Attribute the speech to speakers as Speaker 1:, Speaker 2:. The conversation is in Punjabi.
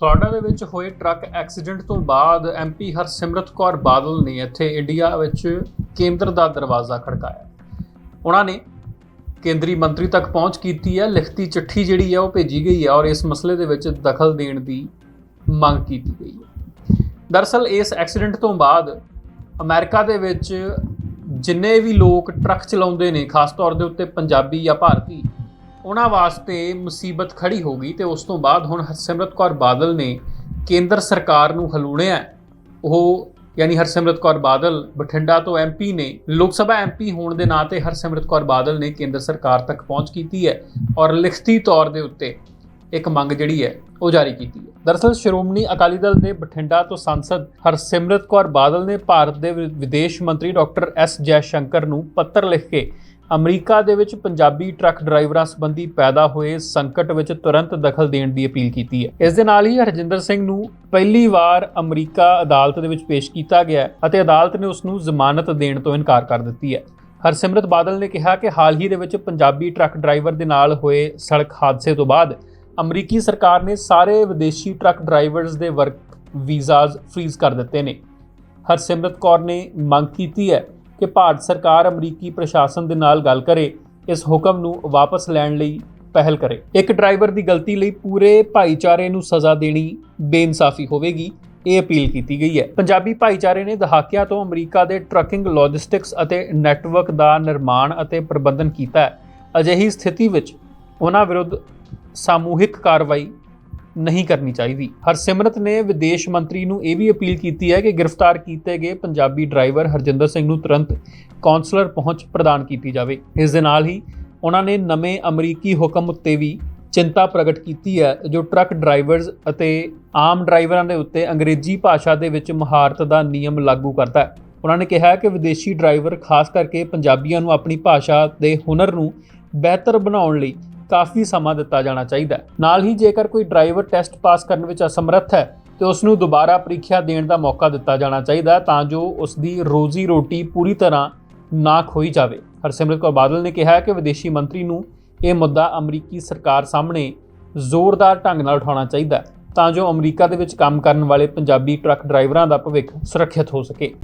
Speaker 1: ਫਲੋਰੀਡਾ ਦੇ ਵਿੱਚ ਹੋਏ ਟਰੱਕ ਐਕਸੀਡੈਂਟ ਤੋਂ ਬਾਅਦ ਐਮਪੀ ਹਰਸਿਮਰਤ ਕੌਰ ਬਾਦਲ ਨੇ ਇੱਥੇ ਇੰਡੀਆ ਵਿੱਚ ਕੇਂਦਰ ਦਾ ਦਰਵਾਜ਼ਾ ਖੜਕਾਇਆ। ਉਹਨਾਂ ਨੇ ਕੇਂਦਰੀ ਮੰਤਰੀ ਤੱਕ ਪਹੁੰਚ ਕੀਤੀ ਹੈ, ਲਿਖਤੀ ਚਿੱਠੀ ਜਿਹੜੀ ਹੈ ਉਹ ਭੇਜੀ ਗਈ ਹੈ ਔਰ ਇਸ ਮਸਲੇ ਦੇ ਵਿੱਚ ਦਖਲ ਦੇਣ ਦੀ ਮੰਗ ਕੀਤੀ ਗਈ ਹੈ। ਦਰਅਸਲ ਇਸ ਐਕਸੀਡੈਂਟ ਤੋਂ ਬਾਅਦ ਅਮਰੀਕਾ ਦੇ ਵਿੱਚ ਜਿੰਨੇ ਵੀ ਲੋਕ ਟਰੱਕ ਚਲਾਉਂਦੇ ਨੇ, ਖਾਸ ਤੌਰ ਦੇ ਉੱਤੇ ਪੰਜਾਬੀ ਜਾਂ ਭਾਰਤੀ ਉਹਨਾਂ ਵਾਸਤੇ ਮੁਸੀਬਤ ਖੜੀ ਹੋ ਗਈ ਤੇ ਉਸ ਤੋਂ ਬਾਅਦ ਹੁਣ ਹਰਸਿਮਰਤ ਕੌਰ ਬਾਦਲ ਨੇ ਕੇਂਦਰ ਸਰਕਾਰ ਨੂੰ ਹਲੂਣਿਆ ਉਹ ਯਾਨੀ ਹਰਸਿਮਰਤ ਕੌਰ ਬਾਦਲ ਬਠਿੰਡਾ ਤੋਂ ਐਮਪੀ ਨੇ, ਲੋਕ ਸਭਾ ਐਮਪੀ ਹੋਣ ਦੇ ਨਾਂ ਤੇ ਹਰਸਿਮਰਤ ਕੌਰ ਬਾਦਲ ਨੇ ਕੇਂਦਰ ਸਰਕਾਰ ਤੱਕ ਪਹੁੰਚ ਕੀਤੀ ਹੈ ਔਰ ਲਿਖਤੀ ਤੌਰ ਦੇ ਉੱਤੇ ਇੱਕ ਮੰਗ ਜਿਹੜੀ ਹੈ ਉਹ ਜਾਰੀ ਕੀਤੀ ਹੈ। ਦਰਅਸਲ ਸ਼੍ਰੋਮਣੀ ਅਕਾਲੀ ਦਲ ਦੇ ਬਠਿੰਡਾ ਤੋਂ ਸੰਸਦ ਹਰਸਿਮਰਤ ਕੌਰ ਬਾਦਲ ਨੇ ਭਾਰਤ ਦੇ ਵਿ- ਵਿਦੇਸ਼ ਮੰਤਰੀ ਡਾਕਟਰ ਐਸ ਜੈਸ਼ੰਕਰ ਨੂੰ ਪੱਤਰ ਲਿਖ ਕੇ ਅਮਰੀਕਾ ਦੇ ਵਿੱਚ ਪੰਜਾਬੀ ਟਰੱਕ ਡਰਾਈਵਰਾਂ ਸੰਬੰਧੀ ਪੈਦਾ ਹੋਏ ਸੰਕਟ ਵਿੱਚ ਤੁਰੰਤ ਦਖਲ ਦੇਣ ਦੀ ਅਪੀਲ ਕੀਤੀ ਹੈ। ਇਸ ਦੇ ਨਾਲ ਹੀ ਹਰਜਿੰਦਰ ਸਿੰਘ ਨੂੰ ਪਹਿਲੀ ਵਾਰ ਅਮਰੀਕਾ ਅਦਾਲਤ ਦੇ ਵਿੱਚ ਪੇਸ਼ ਕੀਤਾ ਗਿਆ ਅਤੇ ਅਦਾਲਤ ਨੇ ਉਸ ਨੂੰ ਜ਼ਮਾਨਤ ਦੇਣ ਤੋਂ ਇਨਕਾਰ ਕਰ ਦਿੱਤੀ ਹੈ। ਹਰਸਿਮਰਤ ਬਾਦਲ ਨੇ ਕਿਹਾ ਕਿ ਹਾਲ ਹੀ ਦੇ ਵਿੱਚ ਪੰਜਾਬੀ ਟਰੱਕ ਡਰਾਈਵਰ ਦੇ ਨਾਲ ਹੋਏ ਸੜਕ ਹਾਦਸੇ ਤੋਂ ਬਾਅਦ ਅਮਰੀਕੀ ਸਰਕਾਰ ਨੇ ਸਾਰੇ ਵਿਦੇਸ਼ੀ ਟਰੱਕ ਡਰਾਈਵਰਸ ਦੇ ਵਰਕ ਵੀਜ਼ਾਜ਼ ਫ੍ਰੀਜ਼ ਕਰ ਦਿੱਤੇ ਨੇ। ਹਰਸਿਮਰਤ ਕੌਰ ਨੇ ਮੰਗ ਕੀਤੀ ਹੈ ਕਿ ਭਾਰਤ ਸਰਕਾਰ ਅਮਰੀਕੀ ਪ੍ਰਸ਼ਾਸਨ ਦੇ ਨਾਲ ਗੱਲ ਕਰੇ, ਇਸ ਹੁਕਮ ਨੂੰ ਵਾਪਸ ਲੈਣ ਲਈ ਪਹਿਲ ਕਰੇ। ਇੱਕ ਡਰਾਈਵਰ ਦੀ ਗਲਤੀ ਲਈ ਪੂਰੇ ਭਾਈਚਾਰੇ ਨੂੰ ਸਜ਼ਾ ਦੇਣੀ ਬੇਇਨਸਾਫੀ ਹੋਵੇਗੀ, ਇਹ ਅਪੀਲ ਕੀਤੀ ਗਈ ਹੈ। ਪੰਜਾਬੀ ਭਾਈਚਾਰੇ ਨੇ ਦਹਾਕਿਆਂ ਤੋਂ ਅਮਰੀਕਾ ਦੇ ਟਰੱਕਿੰਗ, ਲੌਜਿਸਟਿਕਸ ਅਤੇ ਨੈਟਵਰਕ ਦਾ ਨਿਰਮਾਣ ਅਤੇ ਪ੍ਰਬੰਧਨ ਕੀਤਾ ਹੈ। ਅਜਿਹੀ ਸਥਿਤੀ ਵਿੱਚ ਉਹਨਾਂ ਵਿਰੁੱਧ ਸਮੂਹਿਕ ਕਾਰਵਾਈ ਨਹੀਂ ਕਰਨੀ ਚਾਹੀਦੀ। ਹਰਸਿਮਰਤ ਨੇ ਵਿਦੇਸ਼ ਮੰਤਰੀ ਨੂੰ ਇਹ ਵੀ ਅਪੀਲ ਕੀਤੀ ਹੈ ਕਿ ਗ੍ਰਿਫਤਾਰ ਕੀਤੇ ਗਏ ਪੰਜਾਬੀ ਡਰਾਈਵਰ ਹਰਜਿੰਦਰ ਸਿੰਘ ਨੂੰ ਤੁਰੰਤ ਕੌਂਸਲਰ ਪਹੁੰਚ ਪ੍ਰਦਾਨ ਕੀਤੀ ਜਾਵੇ। ਇਸ ਦੇ ਨਾਲ ਹੀ ਉਹਨਾਂ ਨੇ ਨਵੇਂ ਅਮਰੀਕੀ ਹੁਕਮ ਉੱਤੇ ਵੀ ਚਿੰਤਾ ਪ੍ਰਗਟ ਕੀਤੀ ਹੈ, ਜੋ ਟਰੱਕ ਡਰਾਈਵਰਸ ਅਤੇ ਆਮ ਡਰਾਈਵਰਾਂ ਦੇ ਉੱਤੇ ਅੰਗਰੇਜ਼ੀ ਭਾਸ਼ਾ ਦੇ ਵਿੱਚ ਮਹਾਰਤ ਦਾ ਨਿਯਮ ਲਾਗੂ ਕਰਦਾ ਹੈ। ਉਹਨਾਂ ਨੇ ਕਿਹਾ ਕਿ ਵਿਦੇਸ਼ੀ ਡਰਾਈਵਰ, ਖਾਸ ਕਰਕੇ ਪੰਜਾਬੀਆਂ ਨੂੰ ਆਪਣੀ ਭਾਸ਼ਾ ਦੇ ਹੁਨਰ ਨੂੰ ਬਿਹਤਰ ਬਣਾਉਣ ਲਈ ਕਾਫੀ ਸਮਾਂ ਦਿੱਤਾ ਜਾਣਾ ਚਾਹੀਦਾ ਹੈ। ਨਾਲ ਹੀ ਜੇਕਰ ਕੋਈ ਡਰਾਈਵਰ ਟੈਸਟ ਪਾਸ ਕਰਨ ਵਿੱਚ ਅਸਮਰੱਥ ਹੈ, ਤੇ ਉਸ ਨੂੰ ਦੁਬਾਰਾ ਪ੍ਰੀਖਿਆ ਦੇਣ ਦਾ ਮੌਕਾ ਦਿੱਤਾ ਜਾਣਾ ਚਾਹੀਦਾ ਹੈ ਤਾਂ ਜੋ ਉਸ ਦੀ ਰੋਜ਼ੀ ਰੋਟੀ ਪੂਰੀ ਤਰ੍ਹਾਂ ਨਾ ਖੋਈ ਜਾਵੇ। ਹਰਸਿਮਰਤ ਕੌਰ ਬਾਦਲ ਨੇ ਕਿਹਾ ਕਿ ਵਿਦੇਸ਼ੀ ਮੰਤਰੀ ਨੂੰ ਇਹ ਮੁੱਦਾ ਅਮਰੀਕੀ ਸਰਕਾਰ ਸਾਹਮਣੇ ਜ਼ੋਰਦਾਰ ਢੰਗ ਨਾਲ ਉਠਾਉਣਾ ਚਾਹੀਦਾ ਹੈ ਤਾਂ ਜੋ ਅਮਰੀਕਾ ਦੇ ਵਿੱਚ ਕੰਮ ਕਰਨ ਵਾਲੇ ਪੰਜਾਬੀ ਟਰੱਕ ਡਰਾਈਵਰਾਂ ਦਾ ਭਵਿੱਖ ਸੁਰੱਖਿਅਤ ਹੋ ਸਕੇ।